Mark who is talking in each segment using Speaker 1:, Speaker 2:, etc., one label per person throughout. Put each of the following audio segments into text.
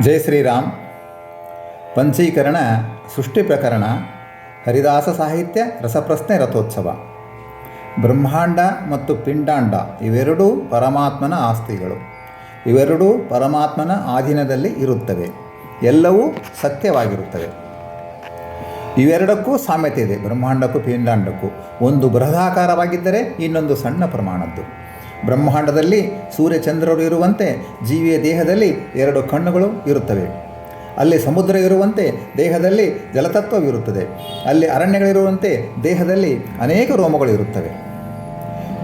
Speaker 1: ಜೈ ಶ್ರೀರಾಮ್. ಪಂಚೀಕರಣ ಸೃಷ್ಟಿ ಪ್ರಕರಣ, ಹರಿದಾಸ ಸಾಹಿತ್ಯ, ರಸಪ್ರಶ್ನೆ ರಥೋತ್ಸವ. ಬ್ರಹ್ಮಾಂಡ ಮತ್ತು ಪಿಂಡಾಂಡ ಇವೆರಡೂ ಪರಮಾತ್ಮನ ಆಸ್ತಿಗಳು. ಇವೆರಡೂ ಪರಮಾತ್ಮನ ಆಧೀನದಲ್ಲಿ ಇರುತ್ತವೆ. ಎಲ್ಲವೂ ಸತ್ಯವಾಗಿರುತ್ತವೆ. ಇವೆರಡಕ್ಕೂ ಸಾಮ್ಯತೆ ಇದೆ, ಬ್ರಹ್ಮಾಂಡಕ್ಕೂ ಪಿಂಡಾಂಡಕ್ಕೂ. ಒಂದು ಬೃಹದಾಕಾರವಾಗಿದ್ದರೆ ಇನ್ನೊಂದು ಸಣ್ಣ ಪ್ರಮಾಣದ್ದು. ಬ್ರಹ್ಮಾಂಡದಲ್ಲಿ ಸೂರ್ಯಚಂದ್ರರು ಇರುವಂತೆ ಜೀವಿಯ ದೇಹದಲ್ಲಿ ಎರಡು ಕಣ್ಣುಗಳು ಇರುತ್ತವೆ. ಅಲ್ಲಿ ಸಮುದ್ರ ಇರುವಂತೆ ದೇಹದಲ್ಲಿ ಜಲತತ್ವವಿರುತ್ತದೆ ಅಲ್ಲಿ ಅರಣ್ಯಗಳಿರುವಂತೆ ದೇಹದಲ್ಲಿ ಅನೇಕ ರೋಮಗಳು ಇರುತ್ತವೆ.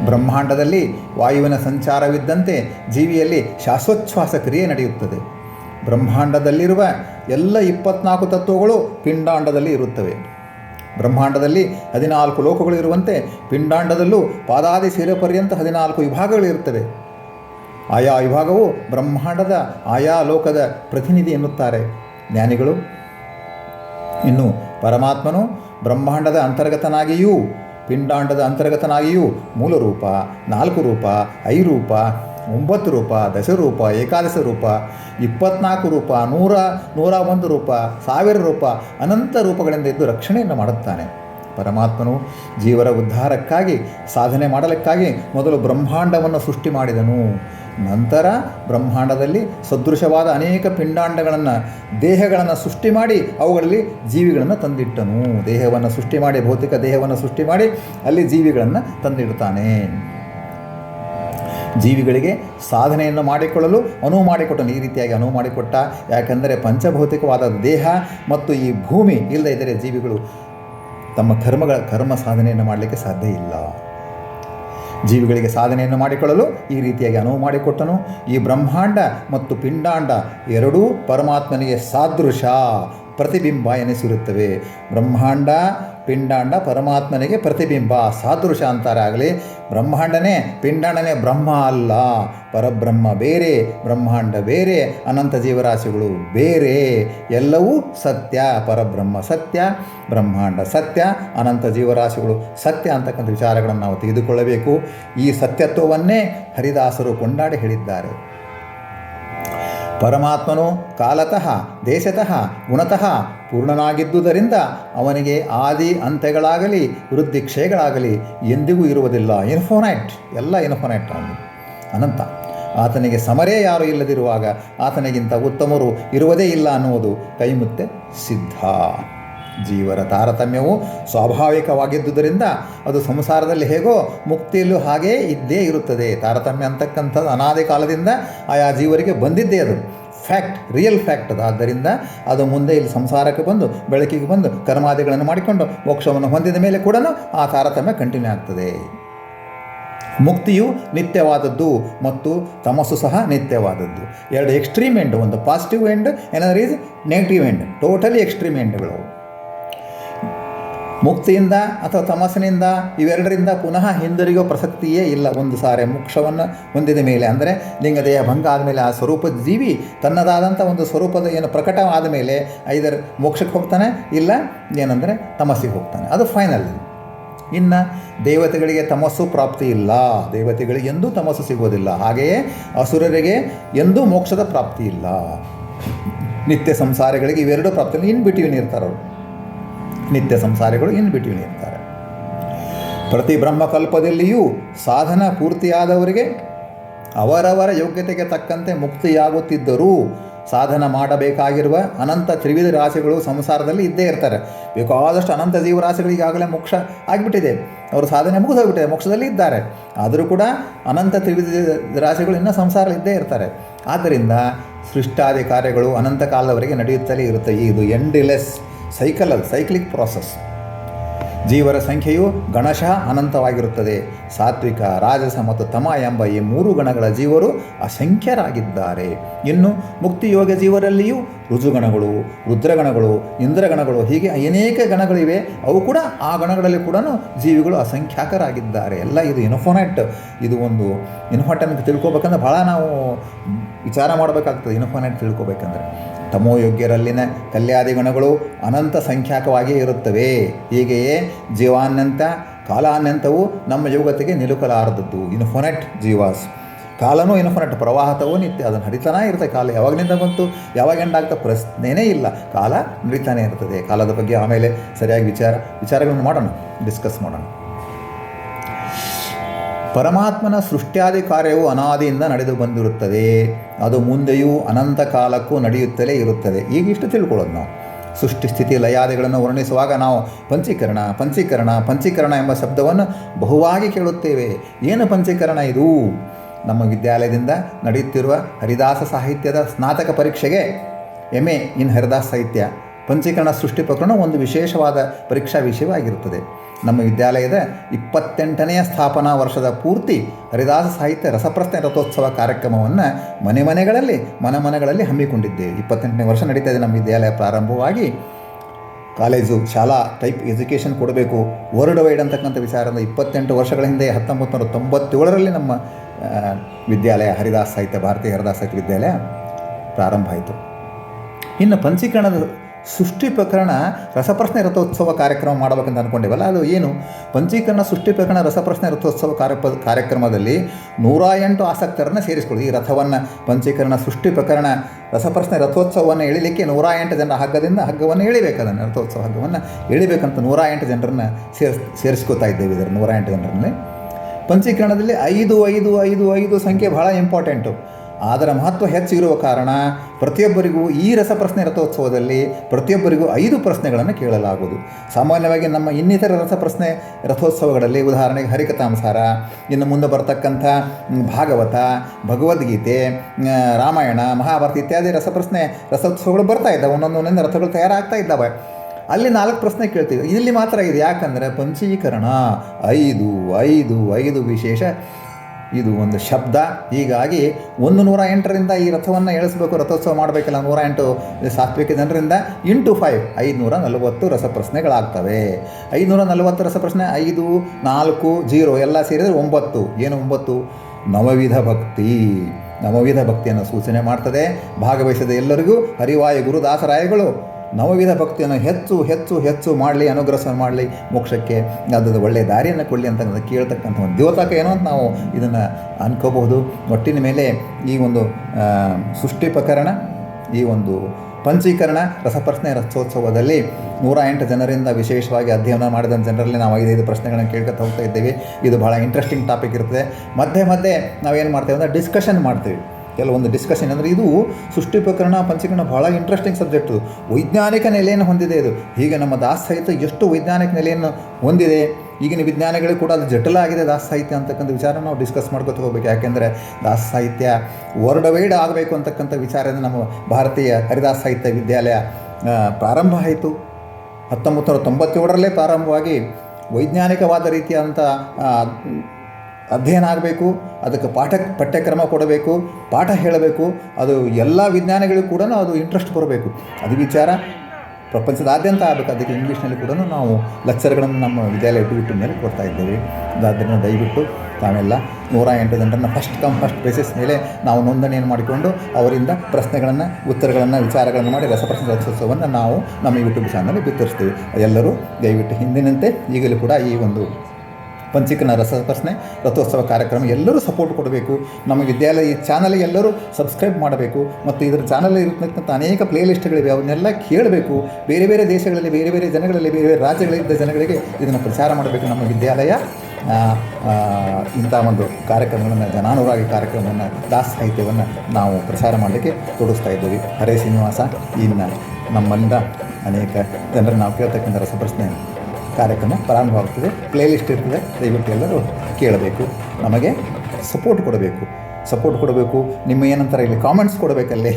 Speaker 1: ಬ್ರಹ್ಮಾಂಡದಲ್ಲಿ ವಾಯುವಿನ ಸಂಚಾರವಿದ್ದಂತೆ ಜೀವಿಯಲ್ಲಿ ಶ್ವಾಸೋಚ್ಛ್ವಾಸ ಕ್ರಿಯೆ ನಡೆಯುತ್ತದೆ. ಬ್ರಹ್ಮಾಂಡದಲ್ಲಿರುವ ಎಲ್ಲ ಇಪ್ಪತ್ನಾಲ್ಕು ತತ್ವಗಳು ಪಿಂಡಾಂಡದಲ್ಲಿ ಇರುತ್ತವೆ. ಬ್ರಹ್ಮಾಂಡದಲ್ಲಿ ಹದಿನಾಲ್ಕು ಲೋಕಗಳು ಇರುವಂತೆ ಪಿಂಡಾಂಡದಲ್ಲೂ ಪಾದಾದಿ ಶಿರ ಪರ್ಯಂತ ಹದಿನಾಲ್ಕು ವಿಭಾಗಗಳಿರುತ್ತವೆ ಆಯಾ ವಿಭಾಗವು ಬ್ರಹ್ಮಾಂಡದ ಆಯಾ ಲೋಕದ ಪ್ರತಿನಿಧಿ ಎನ್ನುತ್ತಾರೆ. ಜ್ಞಾನಿಗಳು, ಇನ್ನು ಪರಮಾತ್ಮನು ಬ್ರಹ್ಮಾಂಡದ ಅಂತರ್ಗತನಾಗಿಯೂ, ಪಿಂಡಾಂಡದ ಅಂತರ್ಗತನಾಗಿಯೂ ಮೂಲರೂಪ ನಾಲ್ಕು ರೂಪ, ಐರೂಪ ಒಂಬತ್ತು ರೂಪ, ದಶರೂಪ, ಏಕಾದಶ ರೂಪ, ಇಪ್ಪತ್ನಾಲ್ಕು ರೂಪ, ನೂರ ನೂರ ಒಂದು ರೂಪ, ಸಾವಿರ ರೂಪ, ಅನಂತ ರೂಪಗಳಿಂದ ಇದ್ದು ರಕ್ಷಣೆಯನ್ನು ಮಾಡುತ್ತಾನೆ. ಪರಮಾತ್ಮನು ಜೀವರ ಉದ್ಧಾರಕ್ಕಾಗಿ, ಸಾಧನೆ ಮಾಡಲಿಕ್ಕಾಗಿ ಮೊದಲು ಬ್ರಹ್ಮಾಂಡವನ್ನು ಸೃಷ್ಟಿ ಮಾಡಿದನು. ನಂತರ ಬ್ರಹ್ಮಾಂಡದಲ್ಲಿ ಸದೃಶವಾದ ಅನೇಕ ಪಿಂಡಾಂಡಗಳನ್ನು, ದೇಹಗಳನ್ನು ಸೃಷ್ಟಿ ಮಾಡಿ ಅವುಗಳಲ್ಲಿ ಜೀವಿಗಳನ್ನು ತಂದಿಟ್ಟನು. ದೇಹವನ್ನು ಸೃಷ್ಟಿ ಮಾಡಿ, ಭೌತಿಕ ದೇಹವನ್ನು ಸೃಷ್ಟಿ ಮಾಡಿ ಅಲ್ಲಿ ಜೀವಿಗಳನ್ನು ತಂದಿಡ್ತಾನೆ. ಜೀವಿಗಳಿಗೆ ಸಾಧನೆಯನ್ನು ಮಾಡಿಕೊಳ್ಳಲು ಅನುವು ಮಾಡಿಕೊಟ್ಟನು. ಈ ರೀತಿಯಾಗಿ ಅನುವು ಮಾಡಿಕೊಟ್ಟ, ಯಾಕೆಂದರೆ ಪಂಚಭೌತಿಕವಾದ ದೇಹ ಮತ್ತು ಈ ಭೂಮಿ ಇಲ್ಲದೇ ಇದ್ದರೆ ಜೀವಿಗಳು ತಮ್ಮ ಕರ್ಮಗಳ ಕರ್ಮ ಸಾಧನೆಯನ್ನು ಮಾಡಲಿಕ್ಕೆ ಸಾಧ್ಯ ಇಲ್ಲ. ಜೀವಿಗಳಿಗೆ ಸಾಧನೆಯನ್ನು ಮಾಡಿಕೊಳ್ಳಲು ಈ ರೀತಿಯಾಗಿ ಅನುವು ಮಾಡಿಕೊಟ್ಟನು. ಈ ಬ್ರಹ್ಮಾಂಡ ಮತ್ತು ಪಿಂಡಾಂಡ ಎರಡೂ ಪರಮಾತ್ಮನಿಗೆ ಸಾದೃಶ. ಪ್ರತಿಬಿಂಬ ಎನಿಸಿರುತ್ತವೆ. ಬ್ರಹ್ಮಾಂಡ, ಪಿಂಡಾಂಡ ಪರಮಾತ್ಮನಿಗೆ ಪ್ರತಿಬಿಂಬ. ಸಾದೃಶ ಅಂತಾರೆ ಆಗಲಿ ಬ್ರಹ್ಮಾಂಡನೇ, ಪಿಂಡಾಂಡನೇ ಬ್ರಹ್ಮ ಅಲ್ಲ. ಪರಬ್ರಹ್ಮ ಬೇರೆ, ಬ್ರಹ್ಮಾಂಡ ಬೇರೆ, ಅನಂತ ಜೀವರಾಶಿಗಳು ಬೇರೆ. ಎಲ್ಲವೂ ಸತ್ಯ, ಪರಬ್ರಹ್ಮ ಸತ್ಯ, ಬ್ರಹ್ಮಾಂಡ ಸತ್ಯ, ಅನಂತ ಜೀವರಾಶಿಗಳು ಸತ್ಯ ಅಂತಕ್ಕಂಥ ವಿಚಾರಗಳನ್ನು ನಾವು ತೆಗೆದುಕೊಳ್ಳಬೇಕು. ಈ ಸತ್ಯತ್ವವನ್ನೇ ಹರಿದಾಸರು ಕೊಂಡಾಡಿ ಹೇಳಿದ್ದಾರೆ. ಪರಮಾತ್ಮನು ಕಾಲತಃ, ದೇಶತಃ, ಗುಣತಃ ಪೂರ್ಣನಾಗಿದ್ದುದರಿಂದ ಅವನಿಗೆ ಆದಿ ಅಂತ್ಯಗಳಾಗಲಿ ವೃದ್ಧಿ ಕ್ಷಯಗಳಾಗಲಿ ಎಂದಿಗೂ ಇರುವುದಿಲ್ಲ. ಇನ್ಫೋನೈಟ್, ಎಲ್ಲ ಇನ್ಫೋನೈಟ್ ಅವನು. ಅನಂತ. ಆತನಿಗೆ ಸಮರೇ ಯಾರು ಇಲ್ಲದಿರುವಾಗ ಆತನಿಗಿಂತ ಉತ್ತಮರು ಇರುವುದೇ ಇಲ್ಲ ಅನ್ನುವುದು ಕೈಮುತ್ತೆ ಸಿದ್ಧ. ಜೀವರ ತಾರತಮ್ಯವು ಸ್ವಾಭಾವಿಕವಾಗಿದ್ದುದರಿಂದ ಅದು ಸಂಸಾರದಲ್ಲಿ ಹೇಗೋ ಮುಕ್ತಿಯಲ್ಲೂ ಹಾಗೇ ಇದ್ದೇ ಇರುತ್ತದೆ. ತಾರತಮ್ಯ ಅಂತಕ್ಕಂಥದ್ದು ಅನಾದಿ ಕಾಲದಿಂದ ಆಯಾ ಜೀವರಿಗೆ ಬಂದಿದ್ದೇ ಅದು. ಫ್ಯಾಕ್ಟ್, ರಿಯಲ್ ಫ್ಯಾಕ್ಟ್ ಅದು. ಆದ್ದರಿಂದ ಅದು ಮುಂದೆ ಇಲ್ಲಿ ಸಂಸಾರಕ್ಕೆ ಬಂದು, ಬೆಳಕಿಗೆ ಬಂದು ಕರ್ಮಾದಿಗಳನ್ನು ಮಾಡಿಕೊಂಡು ಮೋಕ್ಷವನ್ನು ಹೊಂದಿದ ಮೇಲೆ ಕೂಡ ಆ ತಾರತಮ್ಯ ಕಂಟಿನ್ಯೂ ಆಗ್ತದೆ. ಮುಕ್ತಿಯು ನಿತ್ಯವಾದದ್ದು ಮತ್ತು ತಮಸ್ಸು ಸಹ ನಿತ್ಯವಾದದ್ದು. ಎರಡು ಎಕ್ಸ್ಟ್ರೀಮ್ ಎಂಡ್, ಒಂದು ಪಾಸಿಟಿವ್ ಎಂಡ್ ಏನಾದರೂ is negative end totally extreme ಎಂಡ್ಗಳು ಮುಕ್ತಿಯಿಂದ ಅಥವಾ ತಮಸ್ಸಿನಿಂದ ಇವೆರಡರಿಂದ ಪುನಃ ಹಿಂದಿರುಗೋ ಪ್ರಸಕ್ತಿಯೇ ಇಲ್ಲ. ಒಂದು ಸಾರಿ ಮೋಕ್ಷವನ್ನು ಹೊಂದಿದ ಮೇಲೆ ಅಂದರೆ ಲಿಂಗದೇಹ ಭಂಗ ಆದಮೇಲೆ ಆ ಸ್ವರೂಪದ ಜೀವಿ ತನ್ನದಾದಂಥ ಒಂದು ಸ್ವರೂಪದ ಏನು ಪ್ರಕಟವಾದ ಮೇಲೆ ಐದರ ಮೋಕ್ಷಕ್ಕೆ ಹೋಗ್ತಾನೆ, ಇಲ್ಲ ಏನಂದರೆ ತಮಸ್ಸಿಗೆ ಹೋಗ್ತಾನೆ. ಅದು ಫೈನಲ್ ಇನ್ನು ದೇವತೆಗಳಿಗೆ ತಮಸ್ಸು ಪ್ರಾಪ್ತಿ ಇಲ್ಲ. ದೇವತೆಗಳಿಗೆ ಎಂದೂ ತಮಸ್ಸು ಸಿಗೋದಿಲ್ಲ ಹಾಗೆಯೇ ಅಸುರರಿಗೆ ಎಂದೂ ಮೋಕ್ಷದ ಪ್ರಾಪ್ತಿ ಇಲ್ಲ. ನಿತ್ಯ ಸಂಸಾರಗಳಿಗೆ ಇವೆರಡೂ ಪ್ರಾಪ್ತಿ ಇನ್ ಬಿಟ್ವೀನ್ ಇರ್ತಾರೆ ಅವರು ನಿತ್ಯ ಸಂಸಾರಿಗಳು ಇನ್ ಬಿಟ್ವೀನ್ ಇರ್ತಾರೆ. ಪ್ರತಿ ಬ್ರಹ್ಮಕಲ್ಪದಲ್ಲಿಯೂ ಸಾಧನ ಪೂರ್ತಿಯಾದವರಿಗೆ ಅವರವರ ಯೋಗ್ಯತೆಗೆ ತಕ್ಕಂತೆ ಮುಕ್ತಿಯಾಗುತ್ತಿದ್ದರೂ ಸಾಧನ ಮಾಡಬೇಕಾಗಿರುವ ಅನಂತ ತ್ರಿವಿಧ ರಾಶಿಗಳು ಸಂಸಾರದಲ್ಲಿ ಇದ್ದೇ ಇರ್ತಾರೆ. ಬೇಕಾದಷ್ಟು ಅನಂತ ಜೀವರಾಶಿಗಳು ಈಗಾಗಲೇ ಮೋಕ್ಷ ಆಗಿಬಿಟ್ಟಿದೆ. ಅವರು ಸಾಧನೆ ಮುಗಿದೋಗ್ಬಿಟ್ಟಿದೆ ಮೋಕ್ಷದಲ್ಲಿ ಇದ್ದಾರೆ. ಆದರೂ ಕೂಡ ಅನಂತ ತ್ರಿವಿಧ ರಾಶಿಗಳು ಇನ್ನೂ ಸಂಸಾರದಲ್ಲಿ ಇದ್ದೇ ಇರ್ತಾರೆ. ಆದ್ದರಿಂದ ಸೃಷ್ಟಾದಿ ಕಾರ್ಯಗಳು ಅನಂತ ಕಾಲದವರೆಗೆ ನಡೆಯುತ್ತಲೇ ಇರುತ್ತೆ. ಇದು ಎಂಡಿಲೆಸ್ ಸೈಕಲ್ ಅದು ಸೈಕ್ಲಿಕ್ ಪ್ರಾಸೆಸ್ ಜೀವರ ಸಂಖ್ಯೆಯು ಗಣಶಃ ಅನಂತವಾಗಿರುತ್ತದೆ. ಸಾತ್ವಿಕ, ರಾಜಸ ಮತ್ತು ತಮ ಎಂಬ ಈ ಮೂರು ಗಣಗಳ ಜೀವರು ಅಸಂಖ್ಯರಾಗಿದ್ದಾರೆ. ಇನ್ನು ಮುಕ್ತಿಯೋಗ ಜೀವರಲ್ಲಿಯೂ ರುಜುಗಣಗಳು ರುದ್ರಗಣಗಳು, ಇಂದ್ರಗಣಗಳು, ಹೀಗೆ ಅನೇಕ ಗಣಗಳಿವೆ. ಅವು ಕೂಡ ಆ ಗಣಗಳಲ್ಲಿ ಕೂಡ ಜೀವಿಗಳು ಅಸಂಖ್ಯಾಕರಾಗಿದ್ದಾರೆ ಎಲ್ಲ ಇದು ಇನ್ಫೋನೆಟ್ ಇದು ಒಂದು ಇನ್ಫೋಟೆಂಟ್ ತಿಳ್ಕೊಬೇಕಂದ್ರೆ ಭಾಳ ನಾವು ವಿಚಾರ ಮಾಡಬೇಕಾಗ್ತದೆ ಇನ್ಫೋನೆಟ್ ತಿಳ್ಕೊಬೇಕಂದ್ರೆ. ತಮೋಯೋಗ್ಯರಲ್ಲಿನ ಕಲ್ಯಾದಿ ಗುಣಗಳು ಅನಂತ ಸಂಖ್ಯಾಕವಾಗಿ ಇರುತ್ತವೆ. ಹೀಗೆಯೇ ಜೀವಾನ್ಯಂತ ಕಾಲಾನ್ಯಂತವು ನಮ್ಮ ಯೋಗತೆಗೆ ನಿಲುಕಲಾರದದ್ದು. ಇನ್ಫೊನೆಟ್ ಜೀವಾಸ್. ಕಾಲನೂ ಇನ್ಫೊನೆಟ್ ಪ್ರವಾಹತವೂ ನಿತ್ಯ. ಅದನ್ನು ಹರಿತಾನೇ ಇರುತ್ತೆ. ಕಾಲ ಯಾವಾಗಲಿಂದ ಬಂತು, ಯಾವಾಗ ಎಂಡಾಗ್ತಾ ಪ್ರಶ್ನೆನೇ ಇಲ್ಲ. ಕಾಲ ನಡೀತಾನೆ ಇರ್ತದೆ. ಕಾಲದ ಬಗ್ಗೆ ಆಮೇಲೆ ಸರಿಯಾಗಿ ವಿಚಾರ, ವಿಚಾರಗಳನ್ನು ಮಾಡೋಣ ಡಿಸ್ಕಸ್ ಮಾಡೋಣ. ಪರಮಾತ್ಮನ ಸೃಷ್ಟ್ಯಾದಿ ಕಾರ್ಯವು ಅನಾದಿಯಿಂದ ನಡೆದು ಬಂದಿರುತ್ತದೆ. ಅದು ಮುಂದೆಯೂ ಅನಂತ ಕಾಲಕ್ಕೂ ನಡೆಯುತ್ತಲೇ ಇರುತ್ತದೆ. ಈಗ ಇಷ್ಟು ತಿಳ್ಕೊಳ್ಳೋದು ನಾವು. ಸೃಷ್ಟಿ, ಸ್ಥಿತಿ, ಲಯಾದಿಗಳನ್ನು ವರ್ಣಿಸುವಾಗ ನಾವು ಪಂಚೀಕರಣ ಪಂಚೀಕರಣ ಪಂಚೀಕರಣ ಎಂಬ ಶಬ್ದವನ್ನು ಬಹುವಾಗಿ ಕೇಳುತ್ತೇವೆ. ಏನು ಪಂಚೀಕರಣ ಇದು? ನಮ್ಮ ವಿದ್ಯಾಲಯದಿಂದ ನಡೆಯುತ್ತಿರುವ ಹರಿದಾಸ ಸಾಹಿತ್ಯದ ಸ್ನಾತಕ ಪರೀಕ್ಷೆಗೆ ಎಂ ಇನ್ ಹರಿದಾಸ ಸಾಹಿತ್ಯ ಪಂಚೀಕರಣ ಸೃಷ್ಟಿ ಪ್ರಕರಣ ಒಂದು ವಿಶೇಷವಾದ ಪರೀಕ್ಷಾ ವಿಷಯವಾಗಿರುತ್ತದೆ. ನಮ್ಮ ವಿದ್ಯಾಲಯದ ಇಪ್ಪತ್ತೆಂಟನೆಯ ಸ್ಥಾಪನಾ ವರ್ಷದ ಪೂರ್ತಿ ಹರಿದಾಸ ಸಾಹಿತ್ಯ ರಸಪ್ರಶ್ನೆ ರಥೋತ್ಸವ ಕಾರ್ಯಕ್ರಮವನ್ನು ಮನೆ ಮನೆಗಳಲ್ಲಿ ಮನೆ ಮನೆಗಳಲ್ಲಿ ಹಮ್ಮಿಕೊಂಡಿದ್ದೇವೆ ಇಪ್ಪತ್ತೆಂಟನೇ ವರ್ಷ ನಡೀತಾ ಇದೆ ನಮ್ಮ ವಿದ್ಯಾಲಯ ಪ್ರಾರಂಭವಾಗಿ. ಕಾಲೇಜು, ಶಾಲಾ, ಟೈಪ್ ಎಜುಕೇಷನ್ ಕೊಡಬೇಕು. ವರ್ಲ್ಡ್ ವೈಡ್ ಅಂತಕ್ಕಂಥ ವಿಚಾರದಿಂದ ಇಪ್ಪತ್ತೆಂಟು ವರ್ಷಗಳ ಹಿಂದೆ ಹತ್ತೊಂಬತ್ತು ನೂರ ತೊಂಬತ್ತೇಳರಲ್ಲಿ ನಮ್ಮ ವಿದ್ಯಾಲಯ ಹರಿದಾಸ ಸಾಹಿತ್ಯ, ಭಾರತೀಯ ಹರಿದಾಸ ಸಾಹಿತ್ಯ ವಿದ್ಯಾಲಯ ಪ್ರಾರಂಭ ಆಯಿತು. ಇನ್ನು ಪಂಚೀಕರಣದ ಸೃಷ್ಟಿ ಪ್ರಕರಣ ರಸಪ್ರಶ್ನೆ ರಥೋತ್ಸವ ಕಾರ್ಯಕ್ರಮ ಮಾಡಬೇಕಂತ ಅಂದ್ಕೊಂಡಿವಲ್ಲ ಅದು ಏನು? ಪಂಚೀಕರಣ ಸೃಷ್ಟಿ ಪ್ರಕರಣ ರಸಪ್ರಶ್ನೆ ರಥೋತ್ಸವ ಕಾರ್ಯ ಕಾರ್ಯಕ್ರಮದಲ್ಲಿ ನೂರ ಎಂಟು ಆಸಕ್ತರನ್ನು ಸೇರಿಸ್ಕೊಳ್ಳಿ. ಈ ರಥವನ್ನು, ಪಂಚೀಕರಣ ಸೃಷ್ಟಿ ಪ್ರಕರಣ ರಸಪ್ರಶ್ನೆ ರಥೋತ್ಸವವನ್ನು ಎಳಿಲಿಕ್ಕೆ ನೂರ ಎಂಟು ಜನರ ಹಗ್ಗದಿಂದ ಹಗ್ಗವನ್ನು ಎಳಿಬೇಕು ಅದನ್ನು ರಥೋತ್ಸವ ಹಗ್ಗವನ್ನು ಎಳಿಬೇಕಂತ ನೂರ ಎಂಟು ಜನರನ್ನು ಸೇರಿಸ್ ಸೇರಿಸ್ಕೋತಾ ಇದ್ದೇವೆ ಇದರ ನೂರ ಎಂಟು ಜನರಲ್ಲಿ. ಪಂಚೀಕರಣದಲ್ಲಿ ಐದು ಐದು ಐದು ಐದು ಸಂಖ್ಯೆ ಬಹಳ ಇಂಪಾರ್ಟೆಂಟು ಅದರ ಮಹತ್ವ ಹೆಚ್ಚಿರುವ ಕಾರಣ ಪ್ರತಿಯೊಬ್ಬರಿಗೂ ಈ ರಸಪ್ರಶ್ನೆ ರಥೋತ್ಸವದಲ್ಲಿ ಪ್ರತಿಯೊಬ್ಬರಿಗೂ ಐದು ಪ್ರಶ್ನೆಗಳನ್ನು ಕೇಳಲಾಗುವುದು. ಸಾಮಾನ್ಯವಾಗಿ ನಮ್ಮ ಇನ್ನಿತರ ರಸಪ್ರಶ್ನೆ ರಥೋತ್ಸವಗಳಲ್ಲಿ ಉದಾಹರಣೆಗೆ ಹರಿಕಥಾಂಸಾರ, ಇನ್ನು ಮುಂದೆ ಬರ್ತಕ್ಕಂಥ ಭಾಗವತ, ಭಗವದ್ಗೀತೆ ರಾಮಾಯಣ, ಮಹಾಭಾರತ ಇತ್ಯಾದಿ ರಸಪ್ರಶ್ನೆ ರಸೋತ್ಸವಗಳು ಬರ್ತಾ ಇದ್ದಾವೆ. ಒಂದೊಂದು ಒಂದೊಂದು ರಥಗಳು ತಯಾರಾಗ್ತಾ ಇದ್ದಾವೆ. ಅಲ್ಲಿ ನಾಲ್ಕು ಪ್ರಶ್ನೆ ಕೇಳ್ತೀವಿ. ಇಲ್ಲಿ ಮಾತ್ರ ಇದೆ. ಯಾಕಂದರೆ ಪಂಚೀಕರಣ, ಐದು ಐದು ಐದು ವಿಶೇಷ ಇದು ಒಂದು ಶಬ್ದ. ಹೀಗಾಗಿ ಒಂದು ನೂರ ಎಂಟರಿಂದ ಈ ರಥವನ್ನು ಎಳಿಸ್ಬೇಕು ರಥೋತ್ಸವ ಮಾಡಬೇಕಿಲ್ಲ, ನೂರ ಎಂಟು ಸಾತ್ವಿಕ ಜನರಿಂದ ಇಂಟು ಫೈವ್ ಐದುನೂರ ನಲವತ್ತು ರಸಪ್ರಶ್ನೆಗಳಾಗ್ತವೆ. ಐದುನೂರ ನಲವತ್ತು ರಸಪ್ರಶ್ನೆ, ಐದು, ನಾಲ್ಕು ಜೀರೋ ಎಲ್ಲ ಸೇರಿದರೆ ಒಂಬತ್ತು. ಏನು ಒಂಬತ್ತು? ನವವಿಧ ಭಕ್ತಿ. ನವವಿಧ ಭಕ್ತಿಯನ್ನು ಸೂಚನೆ ಮಾಡ್ತದೆ. ಭಾಗವಹಿಸಿದ ಎಲ್ಲರಿಗೂ ಹರಿವಾಯು ಗುರುದಾಸರಾಯಗಳು. ನವವಿಧ ಭಕ್ತಿಯನ್ನು ಹೆಚ್ಚು ಹೆಚ್ಚು ಹೆಚ್ಚು ಮಾಡಲಿ, ಅನುಗ್ರಹ ಮಾಡಲಿ, ಮೋಕ್ಷಕ್ಕೆ ಅದರ ಒಳ್ಳೆಯ ದಾರಿಯನ್ನು ಕೊಡಲಿ ಅಂತ ಕೇಳ್ತಕ್ಕಂಥ ಒಂದು ದೇವತಾಕ ಏನೋ ಅಂತ ನಾವು ಇದನ್ನು ಅನ್ಕೋಬಹುದು. ಒಟ್ಟಿನ ಮೇಲೆ ಈ ಒಂದು ಸೃಷ್ಟಿಪಕರಣ, ಈ ಒಂದು ಪಂಚೀಕರಣ, ರಸಪ್ರಶ್ನೆ ರಥೋತ್ಸವದಲ್ಲಿ ನೂರ ಎಂಟು ಜನರಿಂದ ವಿಶೇಷವಾಗಿ ಅಧ್ಯಯನ ಮಾಡಿದಂಥ ಜನರಲ್ಲಿ ನಾವು ಐದೈದು ಪ್ರಶ್ನೆಗಳನ್ನು ಕೇಳ್ಕೊತ ಹೋಗ್ತಾ ಇದ್ದೇವೆ. ಇದು ಭಾಳ ಇಂಟ್ರೆಸ್ಟಿಂಗ್ ಟಾಪಿಕ್ ಇರ್ತದೆ. ಮಧ್ಯೆ ಮಧ್ಯೆ ನಾವೇನು ಮಾಡ್ತೇವೆ ಅಂದರೆ ಡಿಸ್ಕಷನ್ ಮಾಡ್ತೀವಿ. ಕೆಲವೊಂದು ಡಿಸ್ಕಷನ್ ಅಂದರೆ ಇದು ಸೃಷ್ಟಿ ಪ್ರಕರಣ, ಪಂಚೀಕರಣ ಭಾಳ ಇಂಟ್ರೆಸ್ಟಿಂಗ್ ಸಬ್ಜೆಕ್ಟ್ ವೈಜ್ಞಾನಿಕ ನೆಲೆಯನ್ನು ಹೊಂದಿದೆ ಇದು. ಈಗ ನಮ್ಮ ದಾಸ ಸಾಹಿತ್ಯ ಎಷ್ಟು ವೈಜ್ಞಾನಿಕ ನೆಲೆಯನ್ನು ಹೊಂದಿದೆ. ಈಗಿನ ವಿಜ್ಞಾನಿಗಳು ಕೂಡ ಅದು ಜಟಿಲ ಆಗಿದೆ ದಾಸ ಸಾಹಿತ್ಯ ಅಂತಕ್ಕಂಥ ವಿಚಾರ ನಾವು ಡಿಸ್ಕಸ್ ಮಾಡ್ಕೋತ ಹೋಗ್ಬೇಕು. ಯಾಕೆಂದರೆ ದಾಸ ಸಾಹಿತ್ಯ ವರ್ಲ್ಡ್ ವೈಡ್ ಆಗಬೇಕು ಅಂತಕ್ಕಂಥ ವಿಚಾರದಿಂದ ನಮ್ಮ ಭಾರತೀಯ ಹರಿದಾಸ ಸಾಹಿತ್ಯ ವಿದ್ಯಾಲಯ ಪ್ರಾರಂಭ ಆಯಿತು. ಹತ್ತೊಂಬತ್ತು ನೂರ ತೊಂಬತ್ತೇಳರಲ್ಲೇ ಪ್ರಾರಂಭವಾಗಿ ವೈಜ್ಞಾನಿಕವಾದ ರೀತಿಯಾದಂಥ ಅಧ್ಯಯನ ಆಗಬೇಕು, ಅದಕ್ಕೆ ಪಾಠ, ಪಠ್ಯಕ್ರಮ ಕೊಡಬೇಕು, ಪಾಠ ಹೇಳಬೇಕು, ಅದು ಎಲ್ಲ ವಿಜ್ಞಾನಿಗಳಿಗೂ ಕೂಡ ಅದು ಇಂಟ್ರೆಸ್ಟ್ ಬರಬೇಕು ಅದು ವಿಚಾರ ಪ್ರಪಂಚದಾದ್ಯಂತ ಆಗಬೇಕು. ಅದಕ್ಕೆ ಇಂಗ್ಲೀಷ್ನಲ್ಲಿ ಕೂಡ ನಾವು ಲೆಕ್ಚರ್ಗಳನ್ನು ನಮ್ಮ ವಿದ್ಯಾಲಯ ಬಿಟ್ಟು ಮೇಲೆ ಕೊಡ್ತಾ ಇದ್ದೇವೆ. ಆದ್ದರಿಂದ ದಯವಿಟ್ಟು ತಾವೆಲ್ಲ ನೂರ ಎಂಟು ಜನರನ್ನು ಫಸ್ಟ್ ಕಮ್ ಫಸ್ಟ್ ಬೇಸಿಸ್ ಮೇಲೆ ನಾವು ನೋಂದಣಿಯನ್ನು ಮಾಡಿಕೊಂಡು ಅವರಿಂದ ಪ್ರಶ್ನೆಗಳನ್ನು, ಉತ್ತರಗಳನ್ನು, ವಿಚಾರಗಳನ್ನು ಮಾಡಿ ರಸಪ್ರಶ್ನೆ ರಥೋತ್ಸವವನ್ನು ನಾವು ನಮ್ಮ ಯೂಟ್ಯೂಬ್ ಚಾನಲ್ ಬಿತ್ತರಿಸ್ತೀವಿ. ಎಲ್ಲರೂ ದಯವಿಟ್ಟು ಹಿಂದಿನಂತೆ ಈಗಲೂ ಕೂಡ ಈ ಒಂದು ಪಂಚೀಕರಣ ರಸಪ್ರಶ್ನೆ, ರಥೋತ್ಸವ ಕಾರ್ಯಕ್ರಮ ಎಲ್ಲರೂ ಸಪೋರ್ಟ್ ಕೊಡಬೇಕು. ನಮ್ಮ ವಿದ್ಯಾಲಯ ಈ ಚಾನಲ್ ಎಲ್ಲರೂ ಸಬ್ಸ್ಕ್ರೈಬ್ ಮಾಡಬೇಕು. ಮತ್ತು ಇದರ ಚಾನಲ್ ಇರತಕ್ಕಂಥ ಅನೇಕ ಪ್ಲೇ ಲಿಸ್ಟ್ಗಳಿವೆ ಅವನ್ನೆಲ್ಲ ಕೇಳಬೇಕು. ಬೇರೆ ಬೇರೆ ದೇಶಗಳಲ್ಲಿ, ಬೇರೆ ಬೇರೆ ಜನಗಳಲ್ಲಿ, ಬೇರೆ ಬೇರೆ ರಾಜ್ಯಗಳಿದ್ದ ಜನಗಳಿಗೆ ಇದನ್ನು ಪ್ರಚಾರ ಮಾಡಬೇಕು. ನಮ್ಮ ವಿದ್ಯಾಲಯ ಇಂಥ ಒಂದು ಕಾರ್ಯಕ್ರಮಗಳನ್ನು, ಜನಾನುರಾಗಿ ಕಾರ್ಯಕ್ರಮವನ್ನು, ದಾಸ ಸಾಹಿತ್ಯವನ್ನು ನಾವು ಪ್ರಚಾರ ಮಾಡಲಿಕ್ಕೆ ತೊಡಗಿಸ್ತಾ ಇದ್ದೀವಿ. ಹರೇ ಶ್ರೀನಿವಾಸ, ಇನ್ನು ನಮ್ಮಲ್ಲಿಂದ ಅನೇಕ ಜನರನ್ನು ನಾವು ಕೇಳ್ತಕ್ಕಂಥ ರಸಪ್ರಶ್ನೆ ಕಾರ್ಯಕ್ರಮ ಪ್ರಾರಂಭವಾಗುತ್ತದೆ ಪ್ಲೇಲಿಸ್ಟ್ ಇರ್ತದೆ. ದಯವಿಟ್ಟು ಎಲ್ಲರೂ ಕೇಳಬೇಕು. ನಮಗೆ ಸಪೋರ್ಟ್ ಕೊಡಬೇಕು. ಸಪೋರ್ಟ್ ಕೊಡಬೇಕು. ನಿಮ್ಮ ಏನಂತಾರೆ ಇಲ್ಲಿ ಕಾಮೆಂಟ್ಸ್ ಕೊಡಬೇಕಲ್ಲಿ.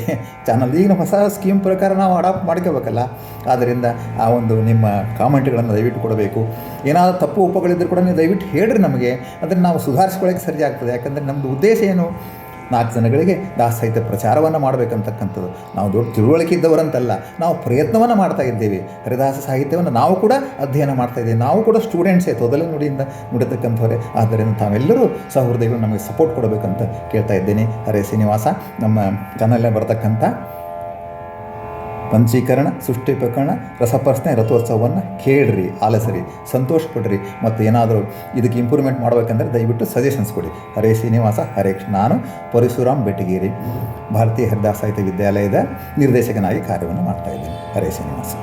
Speaker 1: ಚಾನಲ್ ಈಗಿನ ಹೊಸ ಸ್ಕೀಮ್ ಪ್ರಕಾರ ನಾವು ಅಡಾಪ್ಟ್ ಮಾಡ್ಕೋಬೇಕಲ್ಲ. ಆದ್ದರಿಂದ ಆ ಒಂದು ನಿಮ್ಮ ಕಾಮೆಂಟ್ಗಳನ್ನು ದಯವಿಟ್ಟು ಕೊಡಬೇಕು. ಏನಾದರೂ ತಪ್ಪು ಉಪಗಳಿದ್ದರೂ ಕೂಡ ನೀವು ದಯವಿಟ್ಟು ಹೇಳ್ರಿ ನಮಗೆ. ಅದನ್ನು ನಾವು ಸುಧಾರಿಸ್ಕೊಳ್ಳೋಕ್ಕೆ ಸರಿ ಆಗ್ತದೆ ಯಾಕಂದರೆ ನಮ್ಮದು ಉದ್ದೇಶ ಏನು? ನಾಲ್ಕು ಜನಗಳಿಗೆ ದಾಸ ಸಾಹಿತ್ಯ ಪ್ರಚಾರವನ್ನು ಮಾಡಬೇಕಂತಕ್ಕಂಥದ್ದು. ನಾವು ದೊಡ್ಡ ತಿಳುವಳಿಕೆ ಇದ್ದವರಂತಲ್ಲ, ನಾವು ಪ್ರಯತ್ನವನ್ನು ಮಾಡ್ತಾ ಇದ್ದೇವೆ. ಹರಿದಾಸ ಸಾಹಿತ್ಯವನ್ನು ನಾವು ಕೂಡ ಅಧ್ಯಯನ ಮಾಡ್ತಾ ಇದ್ದೇವೆ. ನಾವು ಕೂಡ ಸ್ಟೂಡೆಂಟ್ಸೇ ತೊದಲ ನುಡಿಯಿಂದ ನುಡಿತಕ್ಕಂಥವರೇ. ಆದ್ದರಿಂದ ತಾವೆಲ್ಲರೂ ಸಹೃದಯಗಳು ನಮಗೆ ಸಪೋರ್ಟ್ ಕೊಡಬೇಕಂತ ಕೇಳ್ತಾ ಇದ್ದೇನೆ. ಹರೇ ಶ್ರೀನಿವಾಸ, ನಮ್ಮ ಚಾನಲ್ನಲ್ಲಿ ಬರ್ತಕ್ಕಂಥ ಪಂಚೀಕರಣ, ಸೃಷ್ಟಿ ಪ್ರಕರಣ ರಸಪ್ರಶ್ನೆ ರಥೋತ್ಸವವನ್ನು ಕೇಳ್ರಿ ಆಲಸರಿ ಸಂತೋಷ ಪಡ್ರಿ. ಮತ್ತು ಏನಾದರೂ ಇದಕ್ಕೆ ಇಂಪ್ರೂವ್ಮೆಂಟ್ ಮಾಡಬೇಕಂದ್ರೆ ದಯವಿಟ್ಟು ಸಜೆಷನ್ಸ್ ಕೊಡಿ. ಹರೇ ಶ್ರೀನಿವಾಸ, ಹರೇ ನಾನು ಪರಶುರಾಮ್ ಬೆಟಗೇರಿ ಭಾರತೀಯ ಹರಿದಾಸ ಸಾಹಿತ್ಯ ವಿದ್ಯಾಲಯದ ನಿರ್ದೇಶಕನಾಗಿ ಕಾರ್ಯವನ್ನು ಮಾಡ್ತಾ ಇದ್ದೀನಿ. ಹರೇ ಶ್ರೀನಿವಾಸ.